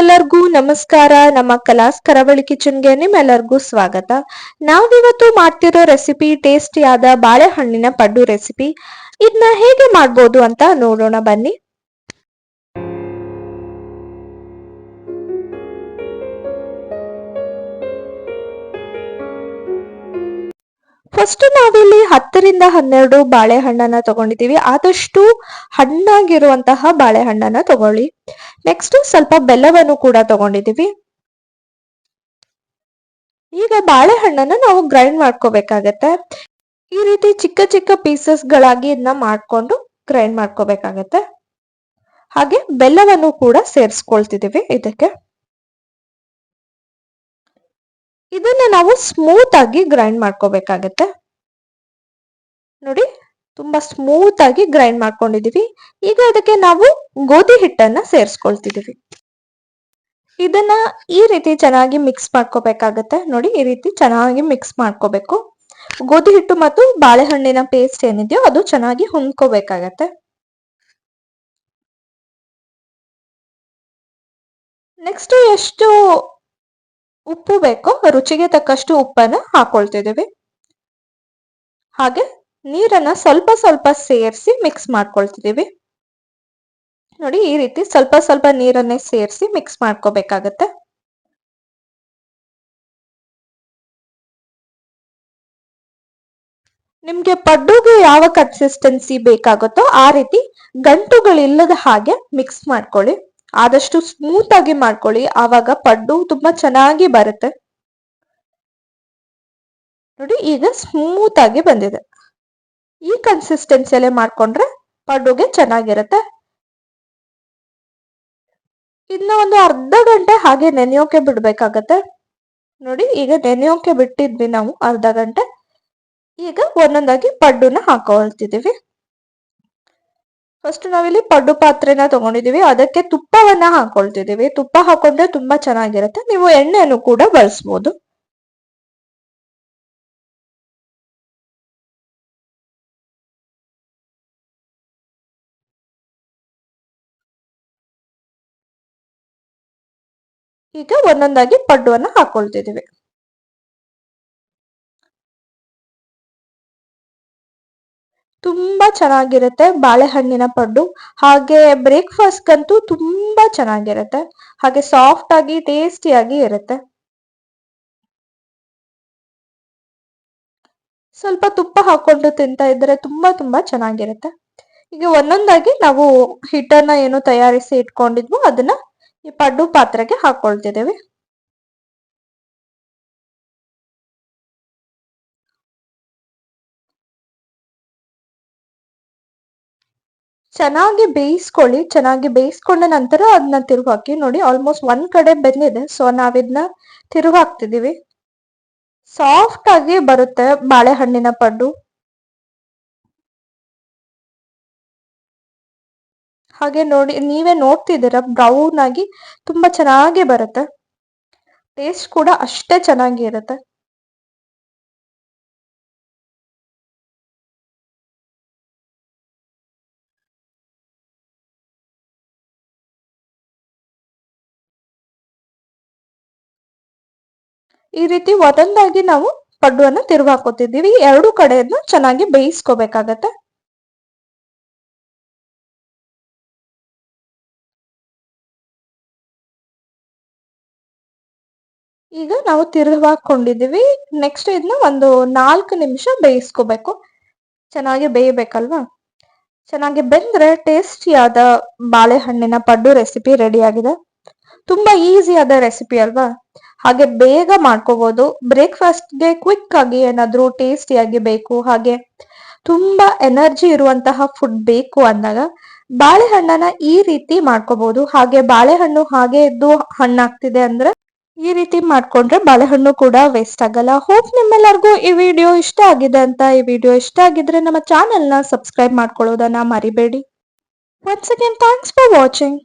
ಎಲ್ಲರಿಗೂ ನಮಸ್ಕಾರ. ನಮ್ಮ ಕಲಾಸ್ ಕರಾವಳಿ ಕಿಚನ್ಗೆ ನಿಮ್ಮೆಲ್ಲರಿಗೂ ಸ್ವಾಗತ. ನಾವಿವತ್ತು ಮಾಡ್ತಿರೋ ರೆಸಿಪಿ ಟೇಸ್ಟಿಯಾದ ಬಾಳೆಹಣ್ಣಿನ ಪಡ್ಡು ರೆಸಿಪಿ. ಇದನ್ನ ಹೇಗೆ ಮಾಡ್ಬೋದು ಅಂತ ನೋಡೋಣ ಬನ್ನಿ. ಫಸ್ಟ್ ನಾವಿಲ್ಲಿ ಹತ್ತರಿಂದ ಹನ್ನೆರಡು ಬಾಳೆಹಣ್ಣನ್ನ ತಗೊಂಡಿದ್ದೀವಿ. ಆದಷ್ಟು ಹಣ್ಣಾಗಿರುವಂತಹ ಬಾಳೆಹಣ್ಣನ್ನ ತಗೊಳ್ಳಿ. ನೆಕ್ಸ್ಟ್ ಸ್ವಲ್ಪ ಬೆಲ್ಲವನ್ನು ಕೂಡ ತಗೊಂಡಿದ್ದೀವಿ. ಈಗ ಬಾಳೆಹಣ್ಣನ್ನ ನಾವು ಗ್ರೈಂಡ್ ಮಾಡ್ಕೋಬೇಕಾಗತ್ತೆ. ಈ ರೀತಿ ಚಿಕ್ಕ ಚಿಕ್ಕ ಪೀಸಸ್ ಗಳಾಗಿ ಇದನ್ನ ಮಾಡಿಕೊಂಡು ಗ್ರೈಂಡ್ ಮಾಡ್ಕೋಬೇಕಾಗತ್ತೆ. ಹಾಗೆ ಬೆಲ್ಲವನ್ನು ಕೂಡ ಸೇರಿಸ್ಕೊಳ್ತಿದ್ದೀವಿ ಇದಕ್ಕೆ. ಇದನ್ನ ನಾವು ಸ್ಮೂತ್ ಆಗಿ ಗ್ರೈಂಡ್ ಮಾಡ್ಕೋಬೇಕಾಗತ್ತೆ. ನೋಡಿ, ತುಂಬಾ ಸ್ಮೂತ್ ಆಗಿ ಗ್ರೈಂಡ್ ಮಾಡ್ಕೊಂಡಿದೀವಿ. ಈಗ ಅದಕ್ಕೆ ನಾವು ಗೋಧಿ ಹಿಟ್ಟನ್ನ ಸೇರಿಸ್ಕೊಳ್ತಿದೀವಿ. ಇದನ್ನ ಈ ರೀತಿ ಚೆನ್ನಾಗಿ ಮಿಕ್ಸ್ ಮಾಡ್ಕೋಬೇಕಾಗತ್ತೆ. ನೋಡಿ, ಈ ರೀತಿ ಚೆನ್ನಾಗಿ ಮಿಕ್ಸ್ ಮಾಡ್ಕೋಬೇಕು. ಗೋಧಿ ಹಿಟ್ಟು ಮತ್ತು ಬಾಳೆಹಣ್ಣಿನ ಪೇಸ್ಟ್ ಏನಿದೆಯೋ ಅದು ಚೆನ್ನಾಗಿ ಹೊಂದ್ಕೋಬೇಕಾಗತ್ತೆ ನೆಕ್ಸ್ಟ್ ಎಷ್ಟು ಉಪ್ಪು ಬೇಕೋ, ರುಚಿಗೆ ತಕ್ಕಷ್ಟು ಉಪ್ಪನ್ನ ಹಾಕೊಳ್ತಿದ್ದೀವಿ. ಹಾಗೆ ನೀರನ್ನ ಸ್ವಲ್ಪ ಸ್ವಲ್ಪ ಸೇರಿಸಿ ಮಿಕ್ಸ್ ಮಾಡ್ಕೊಳ್ತಿದ್ದೀವಿ. ನೋಡಿ, ಈ ರೀತಿ ಸ್ವಲ್ಪ ಸ್ವಲ್ಪ ನೀರನ್ನೇ ಸೇರಿಸಿ ಮಿಕ್ಸ್ ಮಾಡ್ಕೋಬೇಕಾಗತ್ತೆ. ನಿಮ್ಗೆ ಪಡ್ಡುಗೆ ಯಾವ ಕನ್ಸಿಸ್ಟೆನ್ಸಿ ಬೇಕಾಗುತ್ತೋ ಆ ರೀತಿ ಗಂಟುಗಳಿಲ್ಲದ ಹಾಗೆ ಮಿಕ್ಸ್ ಮಾಡ್ಕೊಳ್ಳಿ. ಆದಷ್ಟು ಸ್ಮೂತ್ ಆಗಿ ಮಾಡ್ಕೊಳ್ಳಿ. ಆವಾಗ ಪಡ್ಡು ತುಂಬಾ ಚೆನ್ನಾಗಿ ಬರುತ್ತೆ. ನೋಡಿ, ಈಗ ಸ್ಮೂತ್ ಆಗಿ ಬಂದಿದೆ. ಈ ಕನ್ಸಿಸ್ಟೆನ್ಸಿಯಲ್ಲೇ ಮಾಡ್ಕೊಂಡ್ರೆ ಪಡ್ಡುಗೆ ಚೆನ್ನಾಗಿರುತ್ತೆ. ಇನ್ನ ಒಂದು ಅರ್ಧ ಗಂಟೆ ಹಾಗೆ ನೆನೆಯೋಕೆ ಬಿಡ್ಬೇಕಾಗತ್ತೆ. ನೋಡಿ, ಈಗ ನೆನೆಯೋಕೆ ಬಿಟ್ಟಿದ್ವಿ ನಾವು ಅರ್ಧ ಗಂಟೆ. ಈಗ ಒಂದೊಂದಾಗಿ ಪಡ್ಡುನ ಹಾಕೊಳ್ತಿದೀವಿ ಫಸ್ಟ್ ನಾವಿಲ್ಲಿ ಪಡ್ಡು ಪಾತ್ರೆನ ತಗೊಂಡಿದೀವಿ. ಅದಕ್ಕೆ ತುಪ್ಪವನ್ನ ಹಾಕೊಳ್ತಿದೀವಿ. ತುಪ್ಪ ಹಾಕೊಂಡ್ರೆ ತುಂಬಾ ಚೆನ್ನಾಗಿರುತ್ತೆ. ನೀವು ಎಣ್ಣೆಯನ್ನು ಕೂಡ ಬಳಸ್ಬೋದು. ಈಗ ಒಂದೊಂದಾಗಿ ಪಡ್ಡುವನ್ನ ಹಾಕೊಳ್ತಿದೀವಿ. ತುಂಬಾ ಚೆನ್ನಾಗಿರುತ್ತೆ ಬಾಳೆಹಣ್ಣಿನ ಪಡ್ಡು. ಹಾಗೆ ಬ್ರೇಕ್ಫಾಸ್ಟ್ಗಂತೂ ತುಂಬಾ ಚೆನ್ನಾಗಿರುತ್ತೆ. ಹಾಗೆ ಸಾಫ್ಟ್ ಆಗಿ ಟೇಸ್ಟಿಯಾಗಿ ಇರುತ್ತೆ. ಸ್ವಲ್ಪ ತುಪ್ಪ ಹಾಕೊಂಡು ತಿಂತಾ ಇದ್ರೆ ತುಂಬಾ ತುಂಬಾ ಚೆನ್ನಾಗಿರುತ್ತೆ. ಈಗ ಒಂದೊಂದಾಗಿ ನಾವು ಹಿಟ್ಟನ್ನ ಏನು ತಯಾರಿಸಿ ಇಟ್ಕೊಂಡಿದ್ವು ಅದನ್ನ ಈ ಪಡ್ಡು ಪಾತ್ರೆಗೆ ಹಾಕೊಳ್ತಿದ್ದೇವೆ. ಚೆನ್ನಾಗಿ ಬೇಯಿಸ್ಕೊಳ್ಳಿ, ಚೆನ್ನಾಗಿ ಬೇಯಿಸ್ಕೊಂಡ ನಂತರ ಅದನ್ನ ತಿರುಗಾಕಿ ನೋಡಿ ಆಲ್ಮೋಸ್ಟ್ ಒಂದ್ ಕಡೆ ಬೆಂದಿದೆ. ಸೊ ನಾವಿದನ್ನ ತಿರುಗಿ ಹಾಕ್ತಿದೀವಿ ಸಾಫ್ಟ್ ಆಗಿ ಬರುತ್ತೆ ಬಾಳೆಹಣ್ಣಿನ ಪಡ್ಡು. ಹಾಗೆ ನೋಡಿ, ನೀವೇ ನೋಡ್ತಿದ್ದೀರ ಬ್ರೌನ್ ಆಗಿ ತುಂಬಾ ಚೆನ್ನಾಗಿ ಬರುತ್ತೆ. ಟೇಸ್ಟ್ ಕೂಡ ಅಷ್ಟೇ ಚೆನ್ನಾಗಿ ಇರುತ್ತೆ ಈ ರೀತಿ ಒಂದೊಂದಾಗಿ ನಾವು ಪಡ್ಡುವನ್ನ ತಿರುವ ಹಾಕೋತಿದ್ದೀವಿ ಎರಡು ಕಡೆಯನ್ನು ಚೆನ್ನಾಗಿ ಬೇಯಿಸ್ಕೋಬೇಕಾಗತ್ತೆ. ಈಗ ನಾವು ತಿರುವು ಹಾಕೊಂಡಿದ್ದೀವಿ ನೆಕ್ಸ್ಟ್ ಇದನ್ನ ಒಂದು ನಾಲ್ಕು ನಿಮಿಷ ಬೇಯಿಸ್ಕೋಬೇಕು. ಚೆನ್ನಾಗಿ ಬೇಯಬೇಕಲ್ವಾ? ಚೆನ್ನಾಗಿ ಬೆಂದ್ರೆ ಟೇಸ್ಟಿಯಾದ ಬಾಳೆಹಣ್ಣಿನ ಪಡ್ಡು ರೆಸಿಪಿ ರೆಡಿ ಆಗಿದೆ ತುಂಬಾ ಈಸಿ ಆದ ರೆಸಿಪಿ ಅಲ್ವಾ? ಹಾಗೆ ಬೇಗ ಮಾಡ್ಕೋಬಹುದು ಬ್ರೇಕ್ಫಾಸ್ಟ್ಗೆ ಕ್ವಿಕ್ ಆಗಿ ಏನಾದ್ರೂ ಟೇಸ್ಟಿಯಾಗಿ ಬೇಕು. ಹಾಗೆ ತುಂಬಾ ಎನರ್ಜಿ ಇರುವಂತಹ ಫುಡ್ ಬೇಕು ಅಂದಾಗ ಬಾಳೆಹಣ್ಣನ ಈ ರೀತಿ ಮಾಡ್ಕೋಬಹುದು ಹಾಗೆ ಬಾಳೆಹಣ್ಣು ಹಾಗೆ ಇದ್ದು ಹಣ್ಣಾಗ್ತಿದೆ ಅಂದ್ರೆ ಈ ರೀತಿ ಮಾಡ್ಕೊಂಡ್ರೆ ಬಾಳೆಹಣ್ಣು ಕೂಡ ವೇಸ್ಟ್ ಆಗಲ್ಲ. ಹೋಪ್ ನಿಮ್ಮೆಲ್ಲರಿಗೂ ಈ ವಿಡಿಯೋ ಇಷ್ಟ ಆಗಿದೆ ಅಂತ ಈ ವಿಡಿಯೋ ಇಷ್ಟ ಆಗಿದ್ರೆ ನಮ್ಮ ಚಾನೆಲ್ನ ಸಬ್ಸ್ಕ್ರೈಬ್ ಮಾಡ್ಕೊಳ್ಳೋದನ್ನ ಮರಿಬೇಡಿ. Once again thanks for watching